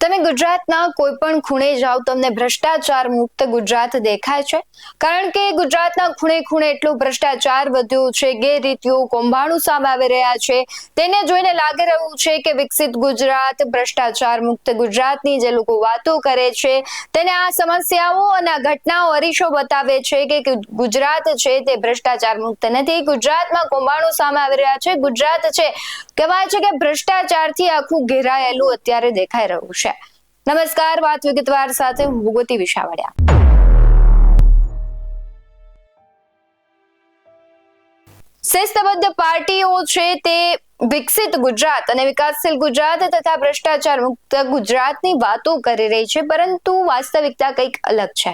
તમે ગુજરાતના કોઈ પણ ખૂણે જાઓ, તમને ભ્રષ્ટાચાર મુક્ત ગુજરાત દેખાય છે. કારણ કે ગુજરાતના ખૂણે ખૂણે એટલો ભ્રષ્ટાચાર વધ્યો છે, ગેરરીતિઓ કૌભાણું સામે આવી રહ્યા છે. તેને જોઈને લાગી રહ્યું છે કે વિકસિત ગુજરાત, ભ્રષ્ટાચાર મુક્ત ગુજરાતની જે લોકો વાતો કરે છે, તેને આ સમસ્યાઓ અને ઘટનાઓ અરીશો બતાવે છે કે ગુજરાત છે તે ભ્રષ્ટાચાર મુક્ત નથી. ગુજરાતમાં કૌભાંડો સામે આવી રહ્યા છે. ગુજરાત છે, કહેવાય છે કે ભ્રષ્ટાચારથી આખું ઘેરાયેલું અત્યારે દેખાઈ રહ્યું છે. નમસ્કાર વાત વિગતવાર સાથે હું ભૂગોતી વિશાવડિયા. શિસ્તબદ્ધ પાર્ટીઓ છે તે વિકસિત ગુજરાત અને વિકાસશીલ ગુજરાત તથા ભ્રષ્ટાચાર મુક્ત ગુજરાતની વાતો કરી રહી છે, પરંતુ વાસ્તવિકતા કંઈક અલગ છે.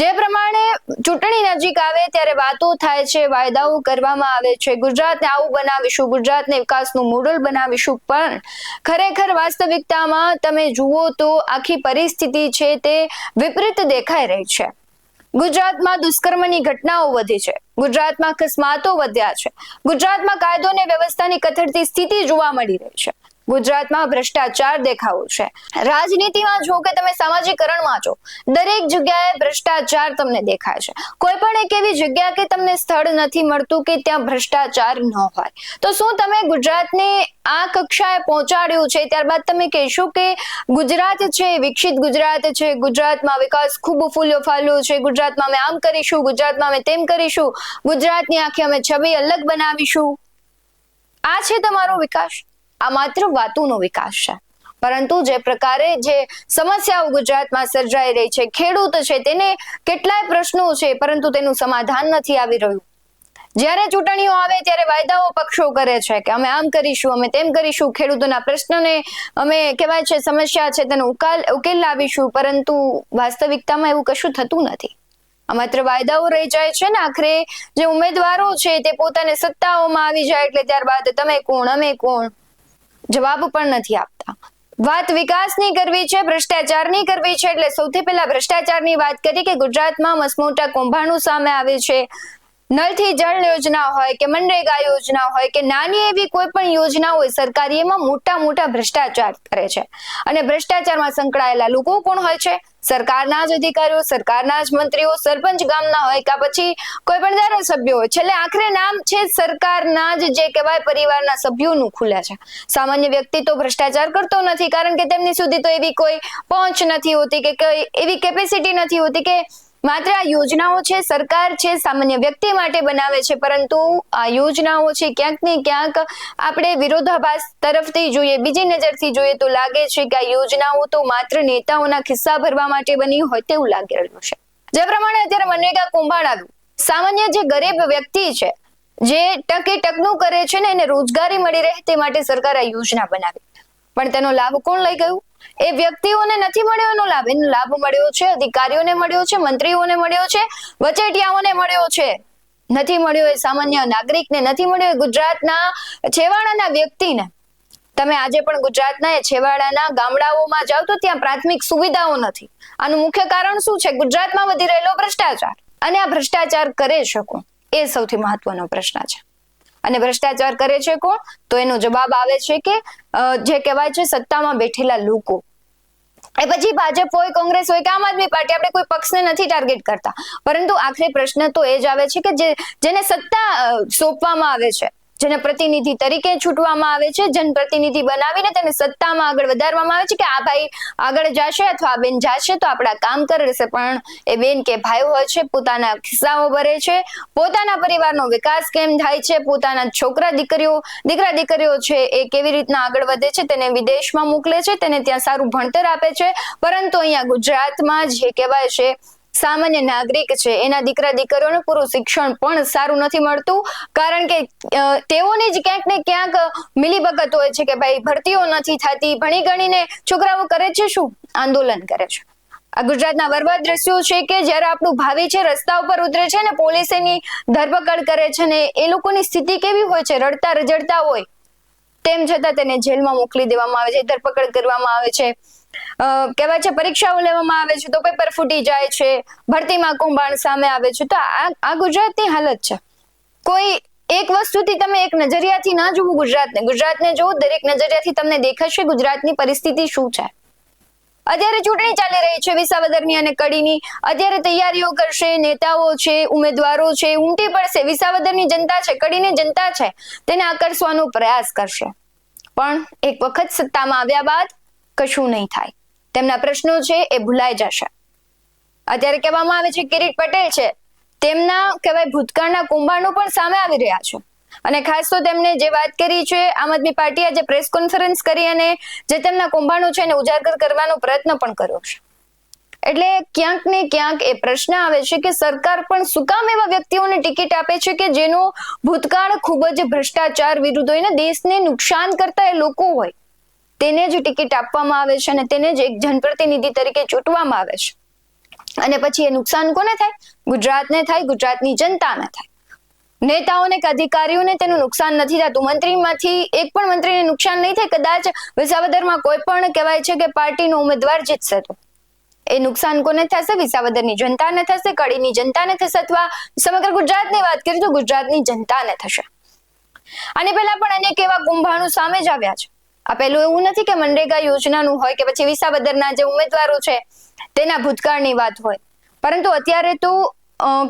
જે પ્રમાણે ચૂંટણી નજીક આવે ત્યારે વાતો થાય છે, વાયદાઓ કરવામાં આવે છે, ગુજરાતને આવું બનાવીશું, ગુજરાતને વિકાસનું મોડલ બનાવીશું, પણ ખરેખર વાસ્તવિકતામાં તમે જુઓ તો આખી પરિસ્થિતિ છે તે વિપરીત દેખાઈ રહી છે. ગુજરાતમાં દુષ્કર્મની ઘટનાઓ વધી છે. ગુજરાતમાં અકસ્માતો વધ્યા છે. ગુજરાતમાં કાયદો અને વ્યવસ્થાની કથળતી સ્થિતિ જોવા મળી રહી છે. ગુજરાતમાં ભ્રષ્ટાચાર દેખાવું છે. રાજનીતિમાં જો કે તમે સામાજિકરણમાં છો, દરેક જગ્યાએ ભ્રષ્ટાચાર તમને દેખાય છે. કોઈ પણ એક એવી જગ્યા કે તમને સ્થળ નથી મળતું કે ત્યાં ભ્રષ્ટાચાર ન હોય. તો શું તમે ગુજરાતને આ કક્ષાએ પહોંચાડ્યું છે? ત્યારબાદ તમે કહેશો કે ગુજરાત છે, વિકસિત ગુજરાત છે, ગુજરાતમાં વિકાસ ખૂબ ફૂલ્યો ફાલ્યો છે. ગુજરાતમાં અમે આમ કરીશું, ગુજરાતમાં અમે તેમ કરીશું. ગુજરાતની આખી અમે છબી અલગ બનાવીશું. આ છે તમારો વિકાસ? આ માત્ર વાતોનો વિકાસ છે. પરંતુ જે પ્રકારે જે સમસ્યાઓ ગુજરાતમાં સર્જાઈ રહી છે, ખેડૂત છે, તેને કેટલાય પ્રશ્નો છે, પરંતુ તેનું સમાધાન નથી આવી રહ્યું. જ્યારે ચૂંટણીઓ આવે, ત્યારે વાયદાઓ પક્ષો કરે છે કે અમે આમ કરીશું, અમે તેમ કરીશું, ખેડૂતોના પ્રશ્નને અમે કહેવાય છે, સમસ્યા છે, તેનો ઉકાલ, ઉકેલ લાવીશું, પરંતુ વાસ્તવિકતામાં એવું કશું થતું નથી. આ માત્ર વાયદાઓ રહી જાય છે ને આખરે, જે ઉમેદવારો છે, તે પોતાને સત્તાઓમાં આવી જાય, એટલે ત્યારબાદ તમે કોણ, અમે કોણ? જવાબ પણ નથી આપતા. વાત વિકાસની કરવી છે ભ્રષ્ટાચારની કરવી છે, એટલે સૌથી પહેલા ભ્રષ્ટાચારની વાત કરી કે ગુજરાતમાં મસમોટા કૌભાંડું સામે આવે છે. નળથી જળ યોજના હોય કે મનરેગા યોજના હોય કે નાની એવી કોઈ પણ યોજના હોય સરકારી એમાં મોટા મોટા ભ્રષ્ટાચાર કરે છે. અને ભ્રષ્ટાચારમાં સંકળાયેલા લોકો કોણ હોય છે? સરકારના જ અધિકારીઓ, સરકારના જ મંત્રીઓ, સરપંચ ગામના હોય કે પછી કોઈ પણ ધારાસભ્યો હોય. છેલ્લે આખરે નામ છે સરકારના જ જે કહેવાય પરિવારના સભ્યોનું ખુલે છે. સામાન્ય વ્યક્તિ તો ભ્રષ્ટાચાર કરતો નથી કારણ કે તેમની સુધી તો એવી કોઈ પહોંચ નથી હોતી કે એવી કેપેસિટી નથી હોતી કે માત્ર આ યોજનાઓ છે, સરકાર છે, સામાન્ય વ્યક્તિ માટે બનાવે છે, પરંતુ આ યોજનાઓ છે, ક્યાંક ને ક્યાંક આપણે વિરોધાભાસ તરફથી જોઈએ, બીજી નજરથી જોઈએ તો લાગે છે કે આ યોજનાઓ તો માત્ર નેતાઓના ખિસ્સા ભરવા માટે બની હોય તેવું લાગી રહ્યું છે. જે પ્રમાણે અત્યારે મનરેગા કુંભાળ આવ્યું સામાન્ય જે ગરીબ વ્યક્તિ છે, જે ટકે ટકનું કરે છે ને એને રોજગારી મળી રહે તે માટે સરકાર આ યોજના બનાવી. પણ તેનો લાભ કોણ લઈ ગયું? એ વ્યક્તિઓને નથી મળ્યો, એનો લાભ એનો લાભ મળ્યો છે, અધિકારીઓને મળ્યો છે, મંત્રીઓને મળ્યો છે, વચેટિયાઓને મળ્યો છે. નથી મળ્યો એ સામાન્ય નાગરિકને, નથી મળ્યો ગુજરાતના છેવાડાના વ્યક્તિને. તમે આજે પણ ગુજરાતના એ છેવાડાના ગામડાઓમાં જાઓ તો ત્યાં પ્રાથમિક સુવિધાઓ નથી. આનું મુખ્ય કારણ શું છે? ગુજરાતમાં વધી રહેલો ભ્રષ્ટાચાર. અને આ ભ્રષ્ટાચાર કરે શકો એ સૌથી મહત્વનો પ્રશ્ન છે. અને ભ્રષ્ટાચાર કરે છે કોણ? તો એનો જવાબ આવે છે કે જે કહેવાય છે સત્તામાં બેઠેલા લોકો. એ પછી ભાજપ હોય, કોંગ્રેસ હોય કે આમ આદમી પાર્ટી, આપણે કોઈ પક્ષને નથી ટાર્ગેટ કરતા. પરંતુ આખરે પ્રશ્ન તો એ જ આવે છે કે જે, જેને સત્તા સોંપવામાં આવે છે. જેને પ્રતિનિધિ તરીકે છૂટવામાં આવે છે, જનપ્રતિનિધિ બનાવીને તેને સત્તામાં આગળ વધારવામાં આવે છે કે આ ભાઈ આગળ જશે અથવા આ બેન જશે તો આપણા કામ કરશે. પણ એ બેન કે ભાઈ હોય છે, પોતાના ખિસ્સાઓ ભરે છે, પોતાના પરિવારનો વિકાસ કેમ થાય છે, પોતાના છોકરા દીકરીઓ, દીકરા દીકરીઓ છે એ કેવી રીતના આગળ વધે છે, તેને વિદેશમાં મોકલે છે, તેને ત્યાં સારું ભણતર આપે છે. પરંતુ અહીંયા ગુજરાતમાં જે કહેવાય છે સામાન્ય નાગરિક છે. એના દીકરા દીકરીઓને પૂરું શિક્ષણ પણ સારું નથી મળતું. કારણ કે તેઓની જ ક્યાંક ને ક્યાંક મિલીભગત હોય છે કે ભાઈ ભરતીઓ નથી થતી. ભણી ગણીને છોકરાઓ કરે છે શું? આંદોલન કરે છે. આ ગુજરાતના બરબાદ દ્રશ્યો છે કે જ્યારે આપણું ભાવિ છે રસ્તા ઉપર ઉતરે છે ને પોલીસ એની ધરપકડ કરે છે ને એ લોકોની સ્થિતિ કેવી હોય છે? રડતા રજડતા હોય. તેમ છતાં તેને જેલમાં મોકલી દેવામાં આવે છે, ધરપકડ કરવામાં આવે છે. કહેવાય છે પરીક્ષાઓ લેવામાં આવે છે તો પેપર ફૂટી જાય છે, ભરતીમાં કૌભાંડ સામે આવે છે. તો આ ગુજરાતની હાલત છે. કોઈ એક વસ્તુથી તમે એક નજરિયાથી ના જોવું ગુજરાતને. ગુજરાતને જુઓ, દરેક નજરિયાથી તમને દેખાશે ગુજરાતની પરિસ્થિતિ શું છે. અત્યારે ચૂંટણી ચાલી રહી છે વિસાવદરની અને કડીની. અત્યારે તૈયારીઓ કરશે, નેતાઓ છે, ઉમેદવારો છે, ઉમટી પડશે. વિસાવદરની જનતા છે, કડીની જનતા છે. તેને આકર્ષવાનો પ્રયાસ કરશે. પણ એક વખત સત્તામાં આવ્યા બાદ કશું નહીં થાય. તેમના પ્રશ્નો છે, એ ભૂલાઈ જશે. અત્યારે કહેવામાં આવે છે, કિરીટ પટેલ છે. તેમના કહેવાય ભૂતકાળના કુંભારનો પણ સામે આવી રહ્યા છે. અને ખાસ તો તેમણે જે વાત કરી છે, આમ આદમી પાર્ટી આજે પ્રેસ કોન્ફરન્સ કરી અને જે તેમના કુંભારનો છે એને ઉજાગર કરવાનો પ્રયત્ન પણ કર્યો છે. એટલે ક્યાંક ને ક્યાંક એ પ્રશ્ન આવે છે કે સરકાર પણ શું કામ એવા વ્યક્તિઓને ટિકિટ આપે છે કે જેનો ભૂતકાળ ખૂબ જ ભ્રષ્ટાચાર વિરુદ્ધ હોય ને દેશને નુકસાન કરતા એ લોકો હોય? તેને જ ટિકિટ આપવામાં આવે છે અને તેને જ એક જનપ્રતિનિધિ તરીકે ચૂંટવામાં આવે છે. અને પછી એ નુકસાન કોને થાય? ગુજરાતને થાય, ગુજરાતની જનતાને થાય. નેતાઓને કે અધિકારીઓને તેનું નુકસાન નથી થતું. મંત્રીમાંથી એક પણ મંત્રીને નુકસાન નહીં થાય, કદાચ વિસાવદરમાં કોઈ પણ કહેવાય છે કે પાર્ટીનો ઉમેદવાર જીતશે તો. એ નુકસાન કોને થશે? વિસાવદરની જનતાને થશે, કડીની જનતાને થશે અથવા સમગ્ર ગુજરાતની વાત કરીએ તો ગુજરાતની જનતાને થશે. આની પહેલા પણ અનેક એવા કુંભાણું સામે જ આવ્યા છે. આ પહેલું એવું નથી કે મનરેગા યોજનાનું હોય કે પછી વિસાવદરના જે ઉમેદવારો છે, તેના ભૂતકાળની વાત હોય. પરંતુ અત્યારે તો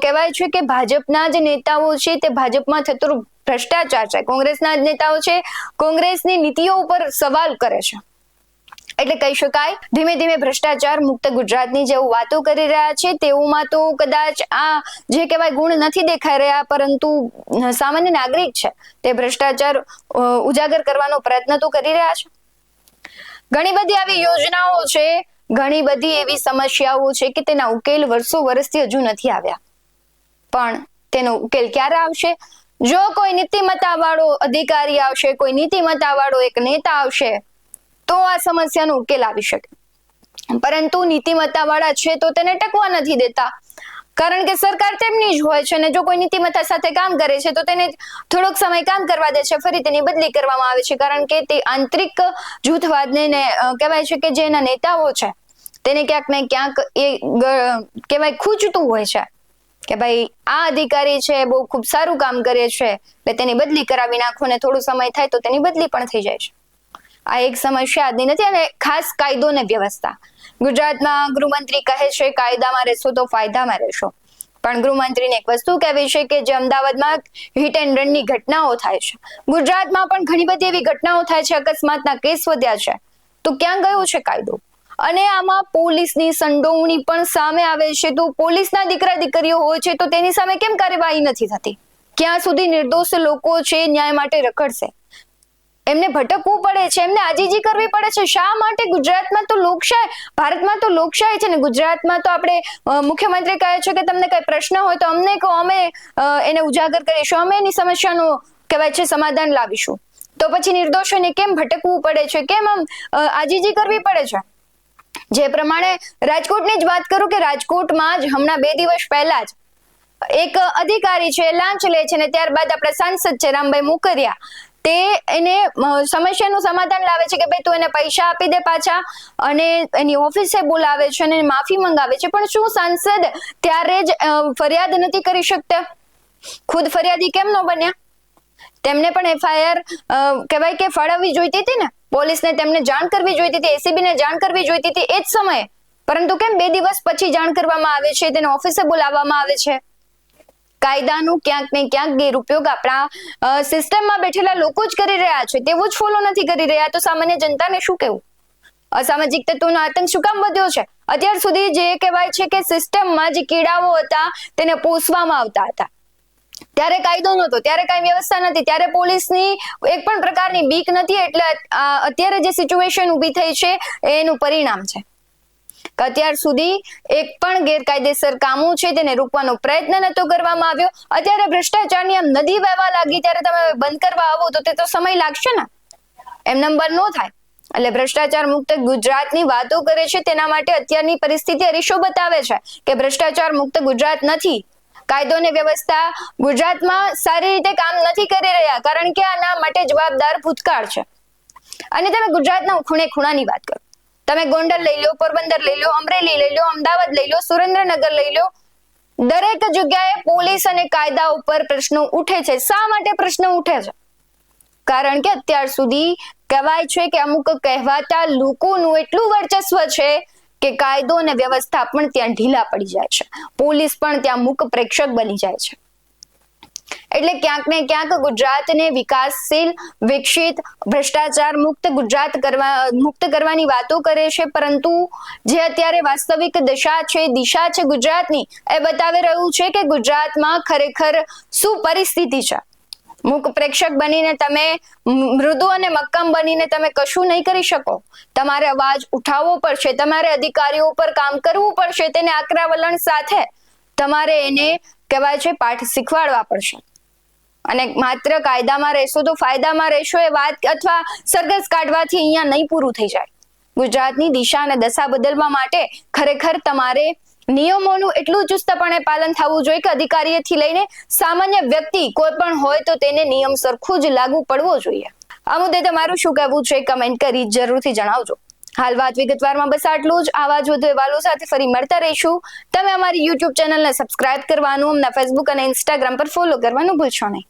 કહેવાય છે કે ભાજપના જે નેતાઓ છે તે ભાજપમાં થતો ભ્રષ્ટાચાર છે. કોંગ્રેસના જ નેતાઓ છે, કોંગ્રેસની નીતિઓ ઉપર સવાલ કરે છે. એટલે કહી શકાય, ધીમે ધીમે ભ્રષ્ટાચાર મુક્ત ગુજરાતની જેવું વાતો કરી રહ્યા છે તેઓમાં તો કદાચ આ જે કહેવાય ગુણ નથી દેખાઈ રહ્યા, પરંતુ સામાન્ય નાગરિક છે, તે ભ્રષ્ટાચાર ઉજાગર કરવાનો પ્રયત્ન તો કરી રહ્યા છે. ઘણી બધી આવી યોજનાઓ છે ઘણી બધી એવી સમસ્યાઓ છે કે તેના ઉકેલ વર્ષો વર્ષથી હજુ નથી આવ્યા. પણ તેનો ઉકેલ ક્યારે આવશે? જો કોઈ નીતિમત્તા વાળો અધિકારી આવશે, કોઈ નીતિમત્તા વાળો એક નેતા આવશે, તો આ સમસ્યાનો ઉકેલ આવી શકે. પરંતુ નીતિમત્તા વાળા છે તો તેને ટકવા નથી દેતા. કારણ કે સરકાર તેમની જ હોય છે અને જો કોઈ નીતિમત્તા સાથે કામ કરે છે, તો તેને થોડોક સમય કામ કરવા દે છે, ફરી તેની બદલી કરવામાં આવે છે. કારણ કે તે આંતરિક જૂથવાદને કહેવાય છે કે જે એના નેતાઓ છે તેને ક્યાંક ને ક્યાંક એ કહેવાય, ખૂંચતું હોય છે. કે ભાઈ, આ અધિકારી છે, બહુ ખૂબ સારું કામ કરે છે, એટલે તેની બદલી કરાવી નાખો ને થોડો સમય થાય તો તેની બદલી પણ થઈ જાય છે. આ એક સમસ્યા આજની નથી, અને ખાસ કાયદો ને વ્યવસ્થા. ગુજરાતમાં ગૃહમંત્રી કહે છે, કાયદામાં રહેશો તો ફાયદામાં રહેશો. પણ ગૃહમંત્રીને એક વસ્તુ કહેવી છે કે જે અમદાવાદમાં હિટ એન્ડ રનની ઘટનાઓ થાય છે. ગુજરાતમાં પણ ઘણી બધી એવી ઘટનાઓ થાય છે, અકસ્માતના કેસ વધ્યા છે. તો ક્યાં ગયો છે કાયદો? અને આમાં પોલીસની સંડોવણી પણ સામે આવે છે. તો પોલીસના દીકરા દીકરીઓ હોય છે, તો તેની સામે કેમ કાર્યવાહી નથી થતી? ક્યાં સુધી નિર્દોષ લોકો છે, ન્યાય માટે રખડશે? એમને ભટકવું પડે છે, એમને આજીજી કરવી પડે છે. શા માટે ગુજરાતમાં તો લોકશાહી, ભારતમાં તો લોકશાહી છે ને? ગુજરાતમાં તો આપણે મુખ્યમંત્રી કહે છે કે તમને કઈ પ્રશ્ન હોય તો અમને કહો, અમે એને ઉજાગર કરીશું, અમે એની સમસ્યાનું કહેવાય છે, સમાધાન લાવીશું. તો પછી નિર્દોષોને કેમ ભટકવું પડે છે? કેમ આમ આજીજી કરવી પડે છે? જે પ્રમાણે રાજકોટની જ વાત કરું કે રાજકોટમાં જ હમણાં બે દિવસ પહેલા જ એક અધિકારી છે, લાંચ લે છે ને ત્યારબાદ આપણા સાંસદ છે, રામભાઈ મુકરિયા. તે એને સમસ્યાનું સમાધાન લાવે છે કે ભાઈ તું એને પૈસા આપી દે પાછા અને એની ઓફિસે બોલાવે છે અને માફી મંગાવે છે. પણ શું સાંસદ ત્યારે જ ફરિયાદ નથી કરી શકતા? ખુદ ફરિયાદી કેમ ન બન્યા? તેમને પણ એફઆઈઆર કહેવાય કે ફાળવવી જોઈતી હતી ને? પોલીસને તેમને જાણ કરવી જોઈતી હતી એસીબી ને જાણ કરવી જોઈતી હતી એ જ સમયે. પરંતુ કેમ બે દિવસ પછી જાણ કરવામાં આવે છે, તેને ઓફિસે બોલાવવામાં આવે છે? કાયદાનું ક્યાંક ને ક્યાંક ગેરઉપયોગ આપણા સિસ્ટમમાં બેઠેલા લોકો જ કરી રહ્યા છે તેવું જ ફોલો નથી કરી રહ્યા. તો સામાન્ય જનતાને શું કહેવું? અસામાજિક તત્વોનો આતંક શું કામ વધ્યો છે? અત્યાર સુધી જે કહેવાય છે કે સિસ્ટમમાં જે કીડાઓ હતા, તેને પોષવામાં આવતા હતા. ત્યારે કાયદો નહોતો, ત્યારે કઈ વ્યવસ્થા નથી ત્યારે પોલીસની એક પણ પ્રકારની બીક નથી એટલે અત્યારે જે સિચ્યુએશન ઊભી થઈ છે, એનું પરિણામ છે. અત્યાર સુધી એક પણ ગેરકાયદેસર કામો છે, તેને રોકવાનો પ્રયત્ન નતો કરવામાં આવ્યો. અત્યારે ભ્રષ્ટાચારની આમ નદી વહેવા લાગી, ત્યારે તમે બંધ કરવા આવો, તો તે તો સમય લાગશે ને? એમ નંબર નો થાય. એટલે ભ્રષ્ટાચાર મુક્ત ગુજરાતની વાતો કરે છે, તેના માટે અત્યારની પરિસ્થિતિ અરીશો બતાવે છે, કે ભ્રષ્ટાચાર મુક્ત ગુજરાત નથી. કાયદો અને વ્યવસ્થા ગુજરાતમાં સારી રીતે કામ નથી કરી રહ્યા, કારણ કે આના માટે જવાબદાર ભૂતકાળ છે. અને તમે ગુજરાતના ખૂણે ખૂણાની વાત કરો. તમે ગોંડલ લઈ લો, પોરબંદર લઈ લો, અમરેલી લઈ લો, અમદાવાદ લઈ લો, સુરેન્દ્રનગર લઈ લો. દરેક જગ્યાએ પોલીસ અને કાયદા ઉપર પ્રશ્નો ઉઠે છે. શા માટે પ્રશ્ન ઉઠે છે? કારણ કે અત્યાર સુધી કહેવાય છે કે અમુક કહેવાતા લોકોનું એટલું વર્ચસ્વ છે કે કાયદો અને વ્યવસ્થા પણ ત્યાં ઢીલા પડી જાય છે. પોલીસ પણ ત્યાં મુક પ્રેક્ષક બની જાય છે. એટલે ક્યાંક ને ક્યાંક ગુજરાતને વિકાસશીલ, વિકસિત, ભ્રષ્ટાચાર મુક્ત ગુજરાત કરવા, મુક્ત કરવાની વાતો કરે છે, પરંતુ જે અત્યારે વાસ્તવિક દશા છે, દિશા છે ગુજરાતની, એ બતાવી રહ્યું છે કે ગુજરાતમાં ખરેખર શું પરિસ્થિતિ છે. મૂક પ્રેક્ષક બનીને તમે મૃદુ અને મક્કમ બનીને તમે કશું નહીં કરી શકો. તમારે અવાજ ઉઠાવવો પડશે, તમારે અધિકારીઓ ઉપર કામ કરવું પડશે, તેને આકરા વલણ સાથે તમારે એને કહેવાય છે પાઠ શીખવાડવા પડશે. અને માત્ર કાયદામાં રહેશો તો ફાયદામાં રહેશો એ વાત અથવા સરઘસ કાઢવાથી અહીંયા નહીં પૂરું થઈ જાય. ગુજરાતની દિશા અને દશા બદલવા માટે ખરેખર તમારે નિયમોનું એટલું ચુસ્તપણે પાલન થવું જોઈએ કે અધિકારીથી લઈને સામાન્ય વ્યક્તિ કોઈ પણ હોય તો તેને નિયમ સરખું જ લાગુ પડવો જોઈએ. આ મુદ્દે તમારું શું કહેવું છે? કમેન્ટ કરી જરૂરથી જણાવજો. હાલ વાત વિગતવારમાં બસ આટલું જ. આવા જ વધુ અહેવાલો સાથે ફરી મળતા રહીશું. તમે અમારી યુટ્યુબ ચેનલને સબસ્ક્રાઇબ કરવાનું, અમને ફેસબુક અને ઇન્સ્ટાગ્રામ પર ફોલો કરવાનું ભૂલશો નહીં.